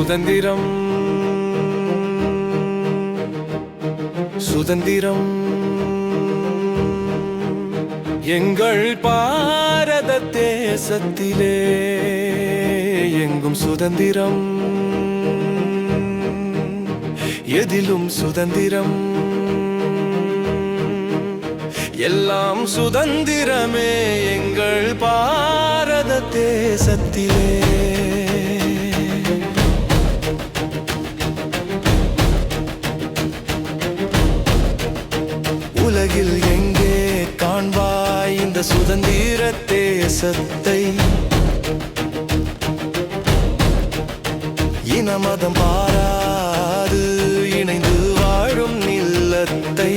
சுதந்திரம். சுதந்திரம். எங்கள் பாரத தேசத்திலே எங்கும் சுதந்திரம். எதிலும் சுதந்திரம். எல்லாம் சுதந்திரமே எங்கள் பாரத தேசத்திலே. உலகில் எங்கே காண்பாய் இந்த சுதந்திர தேசத்தை இனமதம் பாராது இணைந்து வாழும் நிலத்தை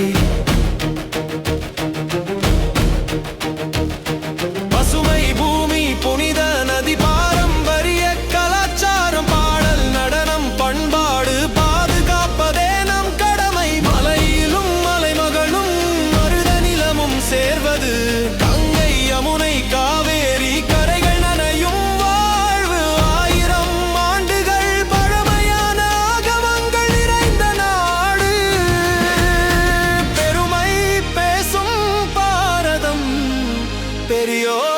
உள்ளது கங்கை யமுனை காவேரி கரைகள் நனையும் வாழ்வு. ஆயிரம் ஆண்டுகள் பழமையான ஆகமங்கள் நிறைந்த நாடு. பெருமை பேசும் பாரதம் பெரியோர்